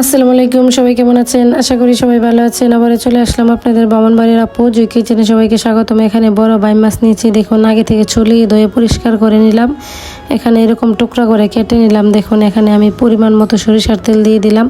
আসসালামু আলাইকুম, সবাই কেমন আছেন? আশা করি সবাই ভালো আছেন। আবারও চলে আসলাম আপনাদের বামন বাড়ির আপু জুই কিচেনে সবাইকে স্বাগতম। এখানে বড় বাই মাছ নিয়েছি। দেখুন, আগে থেকে ছলিয়ে ধুয়ে পরিষ্কার করে নিলাম। এখানে এরকম টুকরা করে কেটে নিলাম। দেখুন, এখানে আমি পরিমাণ মতো সরিষার তেল দিয়ে দিলাম।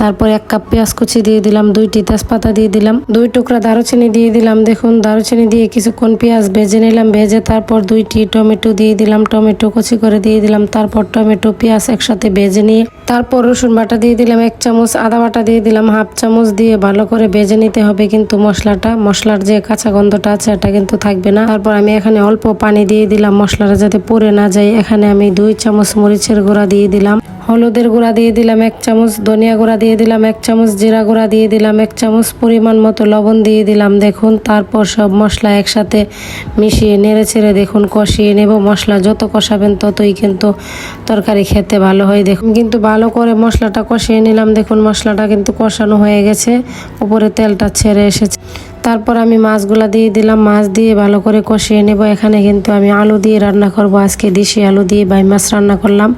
তারপর এক কাপ পেঁয়াজ কুচি দিয়ে দিলাম, দুইটি তেজপাতা দিয়ে দিলাম, দুই টুকরা দারুচিনি দিয়ে দিলাম। দেখুন, দারুচিনি দিয়ে কিছুক্ষণ পেঁয়াজ ভেজে নিলাম, ভেজে তারপর দুইটি টমেটো দিয়ে দিলাম, টমেটো কুচি করে দিয়ে দিলাম, তারপর টমেটো পেঁয়াজ একসাথে ভেজে নিয়ে তারপর রসুন বাটা দিয়ে দিলাম, এক চামচ আদা বাটা দিয়ে দিলাম, হাফ চামচ দিয়ে ভালো করে ভেজে নিতে হবে কিন্তু মশলাটা। মশলার যে কাঁচা গন্ধটা আছে, এটা কিন্তু থাকবে না। তারপর আমি এখানে অল্প পানি দিয়ে দিলাম, মশলাটা যাতে পড়ে না যায়। এখানে আমি দুই চামচ মরিচের গুঁড়া দিয়ে দিলাম। হলুদের গুঁড়া দিয়ে দিলাম এক চামচ, ধনিয়া গুঁড়া দিয়ে দিলাম এক চামচ, জিরা গুঁড়া দিয়ে দিলাম এক চামচ, পরিমাণ মতো লবণ দিয়ে দিলাম। দেখুন, তারপর সব মশলা একসাথে মিশিয়ে নেড়ে ছেড়ে দেখুন, কষিয়ে নেব। মশলা যত কষাবেন ততই কিন্তু তরকারি খেতে ভালো হয়। দেখুন, কিন্তু ভালো করে মশলাটা কষিয়ে নিলাম। দেখুন, মশলাটা কিন্তু কষানো হয়ে গেছে। উপরে তেলটা ছেড়ে এসেছে। তারপর আমি মাছগুলা দিয়ে দিলাম, মাছ দিয়ে ভালো করে কষিয়ে নেব। এখানে কিন্তু আমি আলু দিয়ে রান্না করব। আজকে দেশি আলু দিয়ে বাই মাছ রান্না করলাম।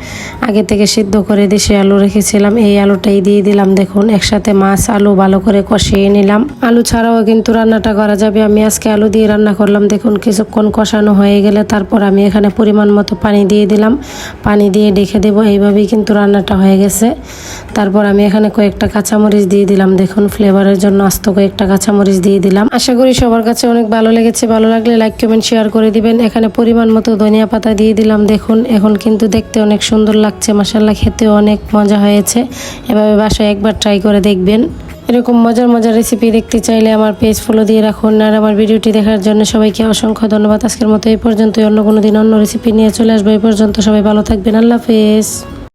আগে থেকে সিদ্ধ করে দেশি আলু রেখেছিলাম। এই আলুটাই দিয়ে দিলাম। দেখুন, একসাথে মাছ, আলু ভালো করে কষিয়ে নিলাম। আলু ছাড়াও কিন্তু রান্নাটা করা যাবে। আমি আজকে আলু দিয়ে রান্না করলাম। দেখুন, কিছুক্ষণ কষানো হয়ে গেলে তারপর আমি এখানে পরিমাণ মতো পানি দিয়ে দিলাম। পানি দিয়ে ডেকে দেবো। এইভাবেই কিন্তু রান্নাটা হয়ে গেছে। তারপর আমি এখানে কয়েকটা কাঁচামরিচ দিয়ে দিলাম। দেখুন ফ্লেভারের জন্য আস্ত কয়েকটা কাঁচামরিচ দিয়ে দিলাম। আশা করি সবার কাছে অনেক ভালো লেগেছে। ভালো লাগলে লাইক কমেন্ট শেয়ার করে দিবেন। এখানে পরিমাণ মতো ধনিয়া পাতা দিয়ে দিলাম। দেখুন, এখন কিন্তু দেখতে অনেক সুন্দর লাগছে। মাসাল্লাহ খেতেও অনেক মজা হয়েছে। এভাবে বাসায় একবার ট্রাই করে দেখবেন। এরকম মজার মজার রেসিপি দেখতে চাইলে আমার পেজ ফলো দিয়ে রাখুন। আর আমার ভিডিওটি দেখার জন্য সবাইকে অসংখ্য ধন্যবাদ। আজকের মতো এই পর্যন্ত অন্য কোনো দিন অন্য রেসিপি নিয়ে চলে আসব। এই পর্যন্ত সবাই ভালো থাকবেন। আল্লাহ হাফেজ।